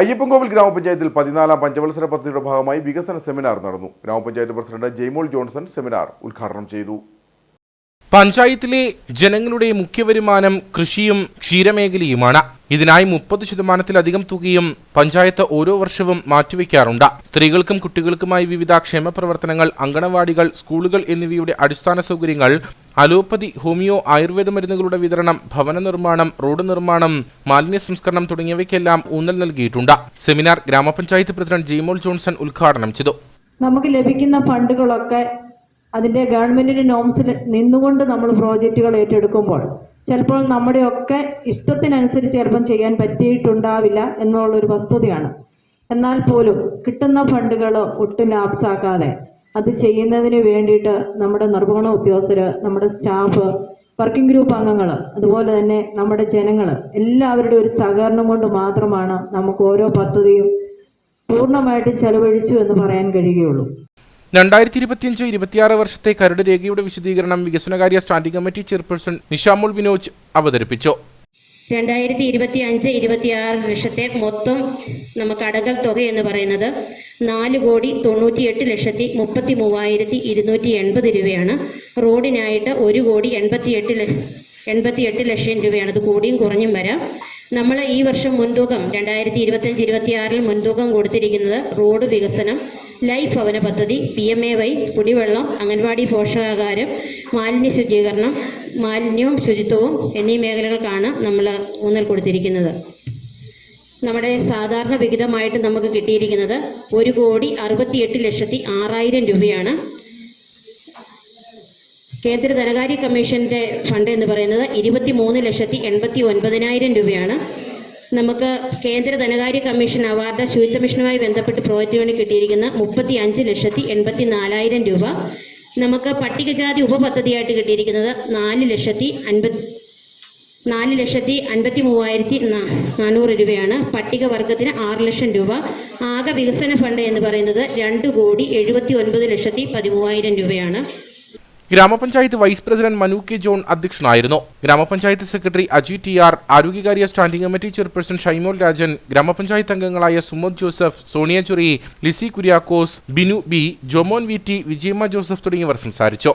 അയ്യപ്പൻകോവിൽ ഗ്രാമപഞ്ചായത്തിൽ പതിനാലാം പഞ്ചവത്സര പദ്ധതിയുടെ ഭാഗമായി വികസന സെമിനാർ നടന്നു. ഗ്രാമപഞ്ചായത്ത് പ്രസിഡന്റ് ജെയ്മോൾ ജോൺസൺ സെമിനാർ ഉദ്ഘാടനം ചെയ്തു. പഞ്ചായത്തിലെ ജനങ്ങളുടെ മുഖ്യ വരുമാനം കൃഷിയും ക്ഷീരമേഖലയുമാണ്. ഇതിനായി മുപ്പത് ശതമാനത്തിലധികം തുകയും പഞ്ചായത്ത് ഓരോ വർഷവും മാറ്റിവെക്കാറുണ്ട്. സ്ത്രീകൾക്കും കുട്ടികൾക്കുമായി വിവിധ ക്ഷേമ പ്രവർത്തനങ്ങൾ അങ്കണവാടികൾ സ്കൂളുകൾ എന്നിവയുടെ അടിസ്ഥാന സൗകര്യങ്ങൾ അലോപ്പതി ഹോമിയോ ആയുർവേദ മരുന്നുകളുടെ വിതരണം ഭവന നിർമ്മാണം റോഡ് നിർമ്മാണം മാലിന്യ സംസ്കരണം തുടങ്ങിയവയ്ക്കെല്ലാം ഊന്നൽ നൽകിയിട്ടുണ്ട്. സെമിനാർ ഗ്രാമപഞ്ചായത്ത് പ്രസിഡന്റ് ജെയ്മോൾ ജോൺസൺ ഉദ്ഘാടനം ചെയ്തു. നമുക്ക് ലഭിക്കുന്ന ഫണ്ടുകളൊക്കെ അതിന്റെ ഗവൺമെന്റിന്റെ നോംസിൽ നിന്നുകൊണ്ട് നമ്മൾ പ്രോജക്റ്റുകൾ ഏറ്റെടുക്കുമ്പോൾ ചിലപ്പോൾ നമ്മുടെയൊക്കെ ഇഷ്ടത്തിനനുസരിച്ച് ചിലപ്പം ചെയ്യാൻ പറ്റിയിട്ടുണ്ടാവില്ല എന്നുള്ളൊരു വസ്തുതയാണ്. എന്നാൽ പോലും കിട്ടുന്ന ഫണ്ടുകൾ ഒട്ടും ലാപ്സാക്കാതെ അത് ചെയ്യുന്നതിന് വേണ്ടിയിട്ട് നമ്മുടെ നിർവഹണ ഉദ്യോഗസ്ഥർ നമ്മുടെ സ്റ്റാഫ് വർക്കിംഗ് ഗ്രൂപ്പ് അംഗങ്ങൾ അതുപോലെ തന്നെ നമ്മുടെ ജനങ്ങൾ എല്ലാവരുടെ ഒരു സഹകരണം കൊണ്ട് മാത്രമാണ് നമുക്ക് ഓരോ പദ്ധതിയും പൂർണമായിട്ട് ചെലവഴിച്ചു എന്ന് പറയാൻ കഴിയുകയുള്ളൂ. രണ്ടായിരത്തി ഇരുപത്തിയഞ്ച് ഇരുപത്തിയാറ് വർഷത്തെ കരട് രേഖയുടെ വിശദീകരണം വികസനകാര്യ standing committee chairperson Nishamul Vinoj അവതരിപ്പിച്ചു. രണ്ടായിരത്തി ഇരുപത്തി അഞ്ച് ഇരുപത്തി ആറ് ലക്ഷത്തെ മൊത്തം നമുക്ക് അടകൽ തുക എന്ന് പറയുന്നത് നാല് കോടി തൊണ്ണൂറ്റിയെട്ട് ലക്ഷത്തി മുപ്പത്തി മൂവായിരത്തി ഇരുന്നൂറ്റി എൺപത് രൂപയാണ്. റോഡിനായിട്ട് ഒരു കോടി ല എൺപത്തിയെട്ട് ലക്ഷം രൂപയാണ്. അത് കൂടിയും കുറഞ്ഞും വരാം. നമ്മൾ ഈ വർഷം മുൻതൂക്കം രണ്ടായിരത്തി ഇരുപത്തഞ്ച് ഇരുപത്തിയാറിൽ മുൻതൂക്കം കൊടുത്തിരിക്കുന്നത് റോഡ് വികസനം ലൈഫ് ഭവന പദ്ധതി പി എം എ വൈ കുടിവെള്ളം അംഗൻവാടി പോഷകാഹാരം മാലിന്യ ശുചീകരണം മാലിന്യവും ശുചിത്വവും എന്നീ മേഖലകൾക്കാണ് നമ്മൾ ഊന്നൽ കൊടുത്തിരിക്കുന്നത്. നമ്മുടെ സാധാരണ വിഹിതമായിട്ട് നമുക്ക് കിട്ടിയിരിക്കുന്നത് ഒരു കോടി അറുപത്തിയെട്ട് ലക്ഷത്തി ആറായിരം രൂപയാണ്. കേന്ദ്ര ധനകാര്യ കമ്മീഷന്റെ ഫണ്ട് എന്ന് പറയുന്നത് ഇരുപത്തി മൂന്ന് ലക്ഷത്തി എൺപത്തി ഒൻപതിനായിരം രൂപയാണ്. നമുക്ക് കേന്ദ്ര ധനകാര്യ കമ്മീഷൻ അവാർഡ് ശുചിത്വ മിഷനുമായി ബന്ധപ്പെട്ട് പ്രോജക്റ്റുകളിൽ കിട്ടിയിരിക്കുന്ന മുപ്പത്തി അഞ്ച് ലക്ഷത്തി എൺപത്തി നാലായിരം രൂപ. നമുക്ക് പട്ടികജാതി ഉപപദ്ധതിയായിട്ട് കിട്ടിയിരിക്കുന്നത് നാല് ലക്ഷത്തി അൻപത് നാല് ലക്ഷത്തി അൻപത്തി മൂവായിരത്തി നാനൂറ് രൂപയാണ്. പട്ടികവർഗത്തിന് ആറ് ലക്ഷം രൂപ. ആകെ വികസന ഫണ്ട് എന്ന് പറയുന്നത് രണ്ട് കോടി എഴുപത്തി ഒൻപത് ലക്ഷത്തി പതിമൂവായിരം രൂപയാണ്. ഗ്രാമപഞ്ചായത്ത് vice president Manu K John അധ്യക്ഷനായിരുന്നു. ഗ്രാമപഞ്ചായത്ത് secretary Aji T R ആരോഗ്യകാര്യ standing committee chairperson Shymol Rajan ഗ്രാമപഞ്ചായത്ത് അംഗങ്ങളായ Sumod Joseph Sonia Churi Lissy Kuriakose Binu B Jomon V T Vijayamma Joseph തുടങ്ങിയവർ സംസാരിച്ചു.